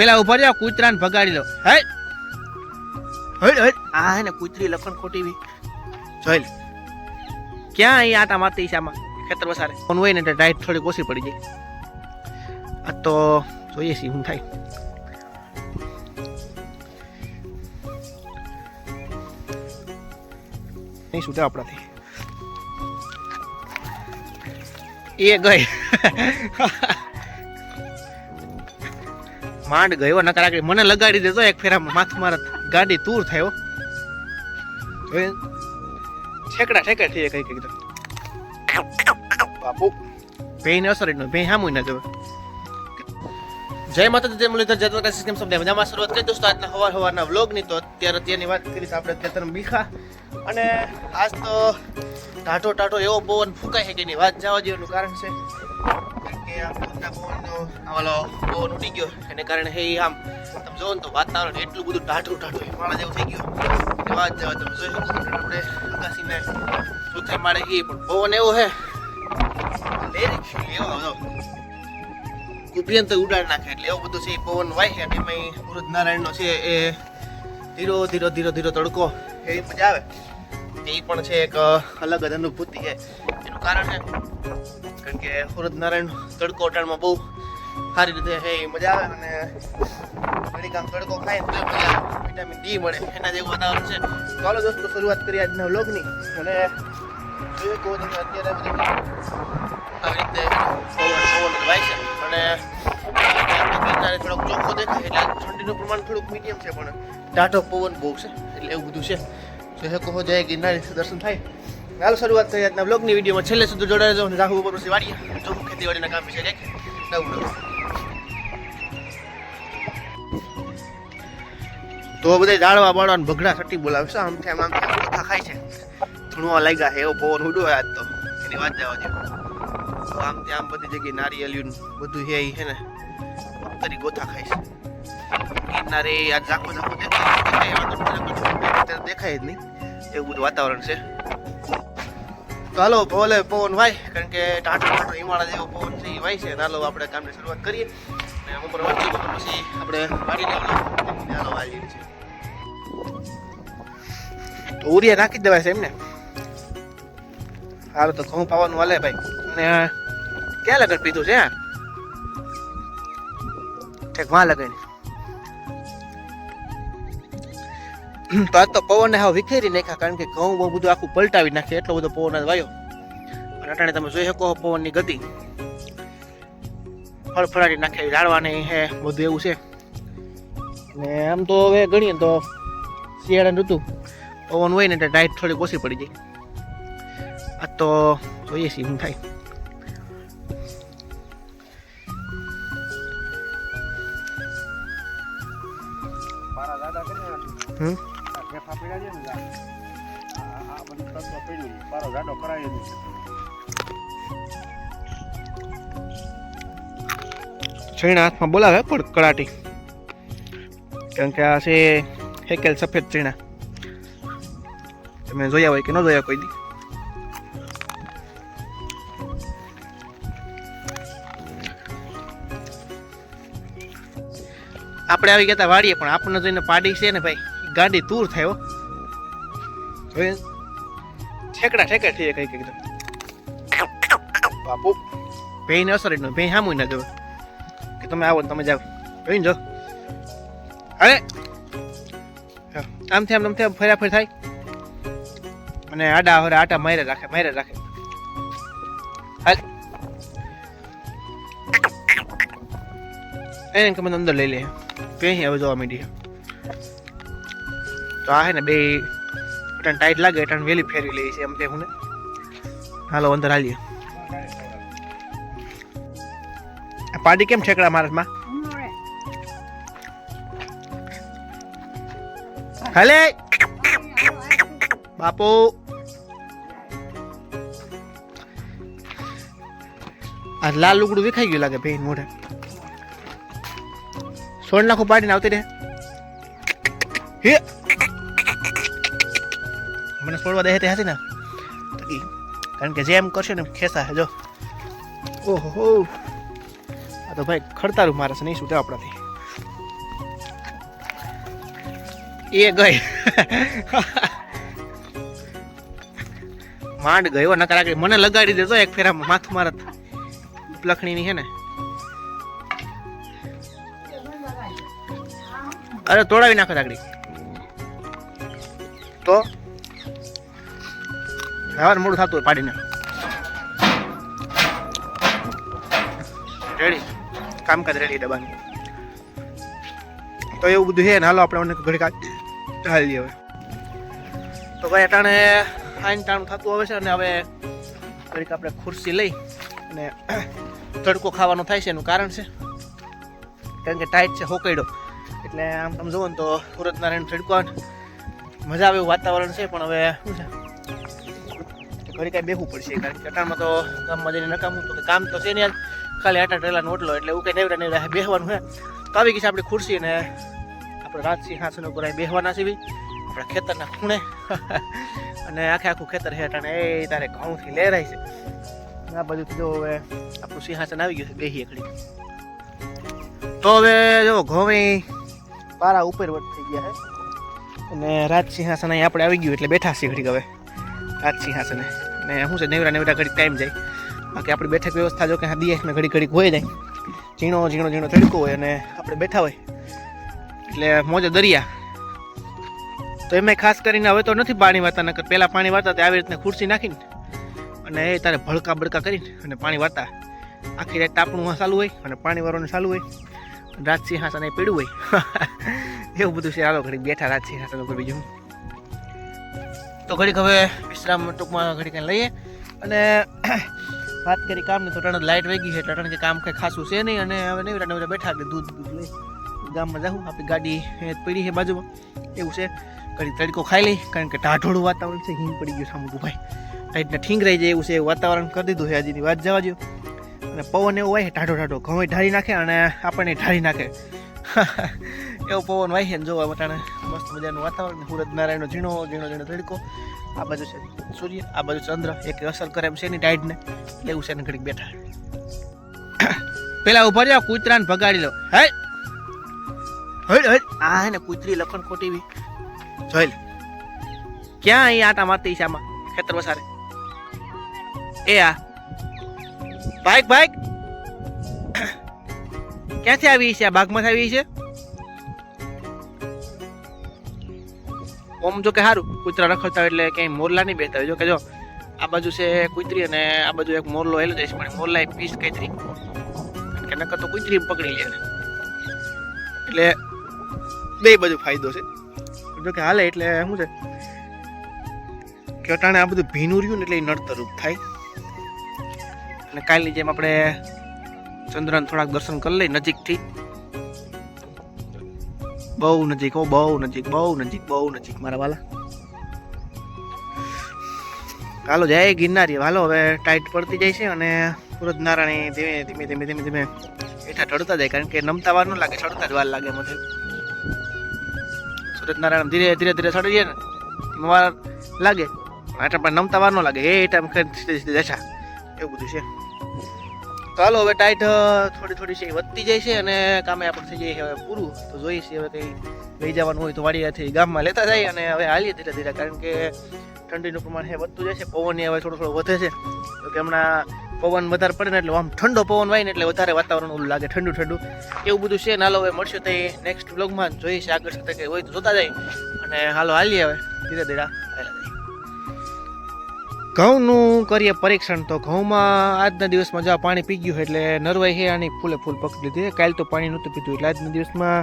પેલા ઊભા રહ્યા કૂતરાને ભગાડી લો. હે હટ આ હે ને કૂતરી લખણ ખોટી બી. જોઈ ક્યાં અહીં આટા મારતી આમાં? ખેતર વસારે. ફોન હોય ને એટલે ડાયટ થોડી ઓછી પડી જાય. આ તો જોઈએ છીએ શું થાય. નહીં છૂટે આપણાથી? એ ગઈ. માંડ ગયો, નકર આગળ મને લગાડી દેતો એક ફેરા માથું મારા ગાડી તૂર થયો? ઠેકડા ઠેકડા થઈ કઈ કઈ બાપુ ભેઈને અસર એટલું ન ભે હામું ના જવે જય માતા જય મુરલીધર, જય દ્વારકા સિસ્ટમ સૌને મજામાં શરૂઆત કરી દોસ્તો આજના હવાર હવારના વ્લોગની. તો અત્યારે અત્યારની વાત કરીશ આપણે અત્યારે બીખા અને આજ તો ટાટો ટાટો એવો પવન ફૂંકાય છે કે એની વાત જવા જેવાનું કારણ છે. કે વાતાવરણ એટલું બધું ટાઢું ટાઢું હિમાળા જેવું થઈ ગયું એટલે વાત જવા તમે જોઈ આપણે અગાસીને સુથે માળે એ પણ પવન એવો હે લેરી તો ઉડાડ નાખે એટલે એવું બધું છે પવન વાય છે અને એમાં વૃદ્ધ નારાયણનો છે એ ધીરો ધીરો ધીરો ધીરો તડકો એવી મજા આવે એ પણ છે એક અલગ જ અનુભૂતિ છે એનું કારણ છે કારણ કે વૃદ્ધ નારાયણ તડકો અટાણમાં બહુ સારી રીતે છે મજા આવે અને ઘડીક આમ તડકો ખાય તો મજા વિટામિન ડી મળે, એના જેવું વાતાવરણ છે. તો ચાલો દોસ્તો, શરૂઆત કરીએ આજના વ્લોગની. અને જોઈએ કહો તમે અત્યારે બધું આવી રીતે પવન પવન વાય છે. અને થોડોક ચોખ્ખો દેખાય, એટલે ઠંડીનું પ્રમાણ થોડુંક મીડિયમ છે, પણ ટાઢો પવન બહુ છે, એટલે એવું બધું છે. હે કહો, જાય ગિરનારી, દર્શન થાય. હાલ, શરૂઆત થઈ આજના બ્લોગની વિડીયોમાં. છેલ્લે સુધી જોડાઈ જાઓ અને રાહુ ઉપર પછી વાડીએ. જો ખેતીવાડીના કામ વિશે કંઈક નવું તો બધા ઝાડવા બાળવા ભગડા છઠ્ઠી બોલાવે છે. આમ આમ આમ ખાય છે. ધૂણવા લાગ્યા છે, એવો પવન ઉડો આજ તો. એની વાત જવા દે આમ ત્યાં બધી જગ્યાએ નારિયેલિયું બધું હે છે ને. તરી ગોથા ખાય છે. ગિરનારે આજ ઝાખો ઝાખો દેખાય દેખાય જ નહીં એવું બધું વાતાવરણ છે. હાલો, ભોલે પવન ભાઈ કારણ કે ટાટો ટાટો હિમાળા જેવો પવન છે, એ વાય છે. હાલો, આપણે કામની શરૂઆત કરીએ. અને અમુક વાંચી વાંચીએ પછી આપણે વાડીને લેવાનું હાલો વાળી છે તો ઉરિયા નાખી જ દેવાય છે એમને. હાલો, તો ઘઉં પાવાનું હાલે ભાઈ. અને ક્યાં લગન પીધું છે ઠેક, વાં લગાઈને તો આજ તો પવનને હાવ વિખેરી નાખ્યા કારણ કે ઘઉં બહુ બધું આખું પલટાવી નાખે એટલો બધો પવન વાયો. અને અટાણે તમે જોઈ શકો પવનની ગતિ. ફળફળાટી નાખે ઝાડવાની હે બધું એવું છે. ને આમ તો હવે ગણીએ તો શિયાળાનું ઋતુ. પવન હોય ને એટલે ડાયટ થોડી ઓછી પડી જાય. આ તો જોઈએ છીએ શું થાય. હમ? પડ્યા હાથમાં બોલાવે પણ કડાટી. કારણ કે આ છે હેકેલ સફેદ ચીણા તમે જોયા હોય કે ન જોયા કોઈ દી? આપણે આવી ગયા વાડીએ પણ આપણને જોઈને પાડી છે ને ભાઈ. ગાડી દૂર થયો જોયું ઠેકડા ઠેકડા થઈ કઈ કઈ બાપુ ભેઈને અસર એટલું ભેં સામું ના જોવે કે તમે આવો તમે જાઓ. જોઈને જો. અરે! આમથી આમ આમથી આમ ફર્યા ફર થાય. અને આડા હરે આટા મારે રાખે મારે રાખે. હાલ. એને કે મને અંદર લઈ લે. બે હવે જોવા માંડી તો આ હે ને બે અટાણ ટાઈટ લાગે એટલે વેલી ફેરવી લઈ છે એમ કે હું હાલો, અંદર હાલીએ. પાટી કેમ ઠેકડા મારસમાં હાલે. બાપુ. આ લાલ લુગડું વિખાઈ ગયું લાગે ભાઈ મોઢે. સોળ નાખું પાડીને આવતી રે હે. મને છોડવા દે હતી ને? કારણ કે જેમ કરશે ને ખેસા જો. ઓહો. આ તો ભાઈ ખડતારું મારે છે, નહીં છૂટે આપણાથી. એ ગઈ. માંડ ગયો, નકર આગળ મને લગાડી દેજો, એક ફેરામાં માથું મારત લખણીની છે ને. અરે તોડાવી નાખો આગળ તો? હવે મોડું થતું હોય પાડીને. રેડી કામકાજ રેડી ડબ્બાની. તો એવું બધું છે ને, હાલો આપણે ઘડી કાઢ હાલી હવે. તો ભાઈ, અટાણે આઈન ટાણું થતું આવે છે અને હવે ઘડીક આપણે ખુરશી લઈ અને તડકો ખાવાનો થાય છે એનું કારણ છે. કારણ કે ટાઈટ છે હોકૈડો એટલે આમ તમે જુઓ ને તો સુરતનારાયણ તડકો મજા આવે એવું વાતાવરણ છે, પણ હવે શું છે? ઘડી કાંઈ બેહવું પડશે, કારણ કે અટાણમાં તો ગામમાં જઈને નકામું તો કામ તો છે ને ખાલી આટા ટેલાનો ઓટલો એટલે એવું કંઈ નેવડા નેવડા બેહવાનું હે. તો આવી ગઈ છે આપણી ખુરશી અને આપણે રાજસિંહ હાસન ઉપર બેહવાના છીએ આપણા ખેતરના ખૂણે. અને આખે આખું ખેતર અટાણે. એ તારે ઘઉંથી લહેરાય છે. આ બાજુથી જો હવે આપણું સિંહાસન આવી ગયું છે, બેહીએ એકડી તો હવે જો ઘઉં પારા ઉપર વટ થઈ ગયા છે અને રાજ સિંહાસન અહીં આપણે આવી ગયું એટલે બેઠા છીએ ઘડીક હવે. રાજ સિંહાસને. અને શું છે, નેવરા નેવરા ઘડીક ટાઈમ જાય. બાકી આપણી બેઠક વ્યવસ્થા જો કે હા દીએ ને ઘડી ઘડીક હોય જાય. ઝીણો ઝીણો ઝીણો તડકો હોય અને આપણે બેઠા હોય. એટલે મોજે દરિયા. તો એમાં ખાસ કરીને હવે તો નથી પાણી વાતા, નકર પહેલાં પાણી વાતા તે આવી રીતના ખુરશી નાખીને અને એ તારે ભડકા બડકા કરીને અને પાણી વાતા. આખી રાત તાપણું ચાલુ હોય અને પાણી વાળવાનું ચાલુ હોય. રાજ સિંહાસન એ પીડ્યું હોય. એવું બધું છે. હાલો ઘડી બેઠા રાત સિંહાસન ઉપર બીજું. તો ઘડીક હવે વિશ્રામ ટૂંકમાં ઘડીક લઈએ. અને વાત કરી કામની, તો ટણ લાઇટ વહી ગઈ છે એટલે કે કામ કંઈ ખાસું છે નહીં. અને હવે નહીં નવરા બેઠા, એટલે દૂધ દૂધ લઈ ગામમાં જાઉં આપણી ગાડી પડી છે બાજુમાં. એવું છે. ઘડી તડકો ખાઈ લઈ, કારણ કે ટાઢોળું વાતાવરણ છે હિમ પડી ગયું સામું ભાઈ. લાઇટને ઠીંગ રહી જાય એવું છે વાતાવરણ કરી દીધું છે હજીની વાત જવા જો અને પવન એવો હોય, ટાઢો ટાઢો ઘઉં ઢાળી નાખે અને આપણને ઢાળી નાખે. એવો પવન વાહી ને જોવા માટે મસ્ત મજાનું વાતાવરણ સુરત નારાયણનો ઝીણો ઝીણો ઝીણો તડકો. આ બાજુ છે સૂર્ય, આ બાજુ ચંદ્ર. એક અસર કરે એમ છે એની ટાઈડને એવું છે ને ઘડીક બેઠા. પેલા ઊભા રહ્યા, કૂતરાને ભગાડી લો. હે? હળ હળ આ હે ને કૂતરી લખણ ખોટી બી જોઈ લે. ક્યાં અહીં આટા મારતી છે આમાં? ખેતર વસારે. એ આ. બાઈક બાઈક ક્યાંથી આવી છે? આ બાગમાંથી આવી છે? ઓમ જો કે સારું કૂતરા રખડતા એટલે ક્યાંય મોરલા નહીં બેતા હોય. જો કે જો, આ બાજુ છે કૂતરી અને આ બાજુ એક મોરલો હેલો જાય પણ મોરલા એક પીસ કૈતરી કે નકર તો કૂતરી પકડી લે. એટલે બે બાજુ ફાયદો છે. જો કે હાલે એટલે શું છે? કે અટાણે આ બધું ભીનું રહ્યું ને એટલે એ નડતરૂપ થાય. અને કાલની જેમ આપણે ચંદ્રન થોડાક દર્શન કરી લઈ નજીકથી. બહુ નજીક હો બહુ નજીક બહુ નજીક બહુ નજીક મારા વાલા હાલો જય ગિરનારી હાલો હવે ટાઈટ પડતી જાય છે અને સુરજ નારાયણ ધીમે ધીમે ધીમે ધીમે ધીમે હેઠા ચડતા જાય, કારણ કે નમતા વાર ન લાગે, ચડતા જ વાર લાગે મને. સુરજ નારાયણ ધીરે ધીરે ધીરે ચડી જાય ને વાર લાગે. આટલા પણ નમતા વાર ન લાગે, એ ટાઈમ સીધે સીધે જશા એવું બધું છે. તો હવે ટાઈટ થોડી થોડી છે વધતી જાય છે અને કામે આપણે થઈ જાય છે હવે પૂરું. તો જોઈએ છીએ હવે કંઈ લઈ જવાનું હોય તો વાડીયાથી ગામમાં લેતા જાય અને હવે હાલીએ ધીરે ધીરે, કારણ કે ઠંડીનું પ્રમાણ છે વધતું જાય છે. પવન હવે થોડો થોડો વધે છે. તો કે હમણાં પવન વધારે પડે ને એટલે આમ ઠંડો પવન વાય ને એટલે વધારે વાતાવરણ ઓલું લાગે, ઠંડુ ઠંડુ. એવું બધું છે હાલો હવે મળશે તો નેક્સ્ટ બ્લોગમાં જોઈએ છે આગળ સાથે કંઈ હોય તો જોતા જાય. અને હાલો હાલીએ હવે ધીરે ધીરે. ઘઉંનું કરીએ પરીક્ષણ તો ઘઉંમાં આજના દિવસમાં જો પાણી પી ગયું એટલે નરવાઈ છે આની ફૂલે ફૂલ પકડી લીધી. કાલ તો પાણી નહોતું પીધું એટલે આજના દિવસમાં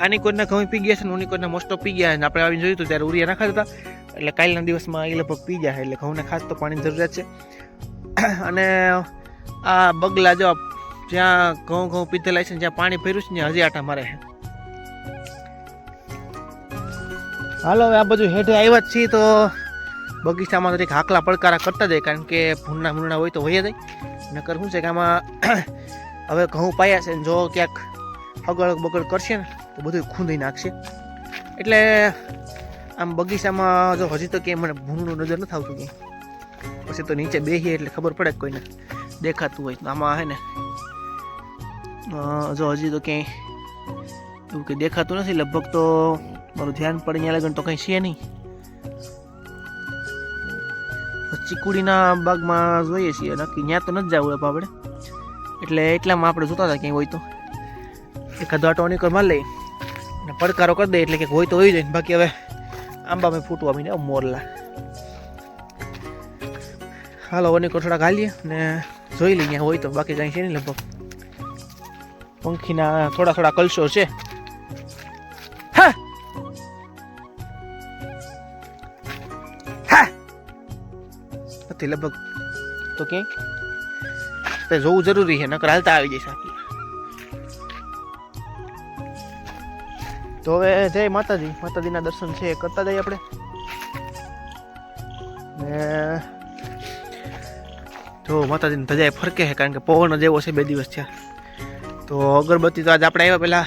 આની કોઈના ઘઉં પી ગયા છે ને ઉની કોઈના મોસ્ટો પી ગયા છે. આપણે આવીને જોયું હતું ત્યારે ઉરિયા નાખાતા હતા. એટલે કાલના દિવસમાં એ લગભગ પી છે. એટલે ઘઉંને ખાસ તો પાણીની જરૂરિયાત છે. અને આ બગલા જો જ્યાં ઘઉં ઘઉં પીધેલા છે જ્યાં પાણી ભર્યું છે ત્યાં હજી આટા મારે હાલો આ બધું હેઠે આવ્યા જ છીએ તો બગીચામાં કંઈક હાકલા પડકારા કરતા જાય, કારણ કે ભૂંડના ભૂંડા હોય તો હોય જાય નકર શું છે કે આમાં હવે ઘઉં પાયા છે જો ક્યાંક હગળ બગડ કરશે ને, તો બધું ખૂંદી નાખશે. એટલે આમ બગીચામાં જો હજી તો ક્યાંય મને ભૂંડનું નજર નથી આવતું કે પછી તો નીચે બેસીએ એટલે ખબર પડે કોઈને દેખાતું હોય તો. આમાં હે ને જો હજી તો ક્યાંય એવું કંઈ દેખાતું નથી. લગભગ તો મારું ધ્યાન પડે ત્યાં લગન તો કંઈ છે નહીં. ચીકુડીના બાગમાં જોઈએ છીએ નક્કી ત્યાં તો નથી જવું આપણે. એટલે એટલામાં આપણે જોતા હતા ક્યાંય હોય તો. એકાદો આટો નીકળ માર લઈ અને પડકારો કરી દે એટલે કે હોય તો હોય જાય. બાકી હવે આંબા મેં ફૂટવા મીને મોરલા. હાલો ઓનીકો થોડાક હાલીએ ને જોઈ લઈએ હોય તો. બાકી કાંઈ છે નહીં લગભગ. પંખીના થોડા થોડા કલશો છે. નથી લગભગ તો કે? તે જોવું જરૂરી છે નકર હાલતા આવી જશે તો હવે જય માતાજી માતાજીના દર્શન છે એ કરતા જઈએ આપણે. ને જો માતાજીની ધજાએ ફરકે છે કારણ કે પવન જ એવો છે બે દિવસ થયા. તો અગરબત્તી તો આજે આપણે આવ્યા પહેલાં.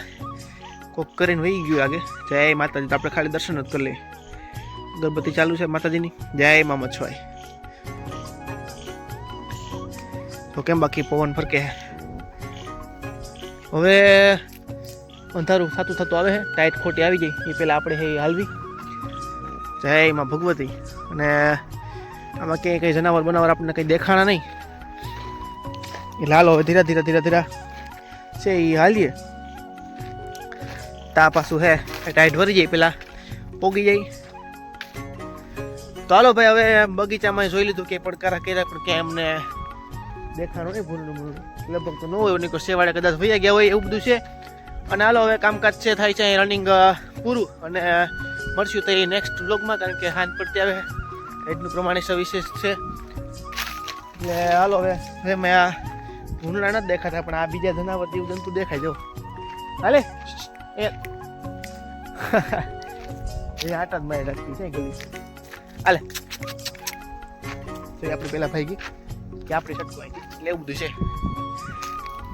કોક કરીને વહી ગયું આગે. જય માતાજી તો આપણે ખાલી દર્શન જ કરી લઈએ. અગરબત્તી ચાલુ છે માતાજીની. જય મા મછવાય તો કેમ બાકી પવન ફરકે હવે અંધારું સાતું થતું આવે છે ટાઈટ ખોટી આવી જાય એ પહેલાં આપણે એ હાલવી. જય માં ભગવતી. અને આમાં ક્યાંય કંઈ જનાવર બનાવર આપણને કંઈ દેખાણા નહીં. એટલે હાલો હવે ધીરે ધીરે ધીરે ધીરે છે એ હાલીએ. તા પાછું હે ટાઈટ ભરી જાય પેલા. પોગી જાય. તો હાલો ભાઈ, હવે બગીચામાં જોઈ લીધું કે પડકારા કર્યા પણ કે એમને દેખાણું નહીં ભૂલનું ભૂલનું. લગભગ તો ન હોય નહીં સેવાડે કદાચ ભૈયા ગયા હોય એવું બધું છે. અને હાલો, હવે કામકાજ છે, થાય છે રનિંગ પૂરું. અને મળશું તો એ નેક્સ્ટ વ્લોગમાં કારણ કે હાથ પડતી આવે. એટલું પ્રમાણે સવિશેષ છે. એટલે હાલો, હવે હવે મેં આ ભૂંડડા નથી દેખાતા, પણ આ બીજા જનાવર એવું જંતુ દેખાય, જો. હાલે. એ. એ આટા જ મારી રાખતી છે, ગલી. હાલે. તો આપણે પેલા ભાઈ ગઈ. કે આપણે છટકો આવી એટલે એવું બધું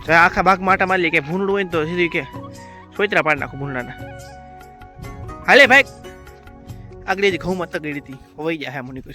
છે આખા ભાગ માટા મારી કે ભૂંડડું હોય ને તો સીધી કે સોયત્રા પાડી નાખું ભૂંડાના હાલે ભાઈ. આગળ ઘઉંમાં તગડી હતી હોઈ જાય મુની કરી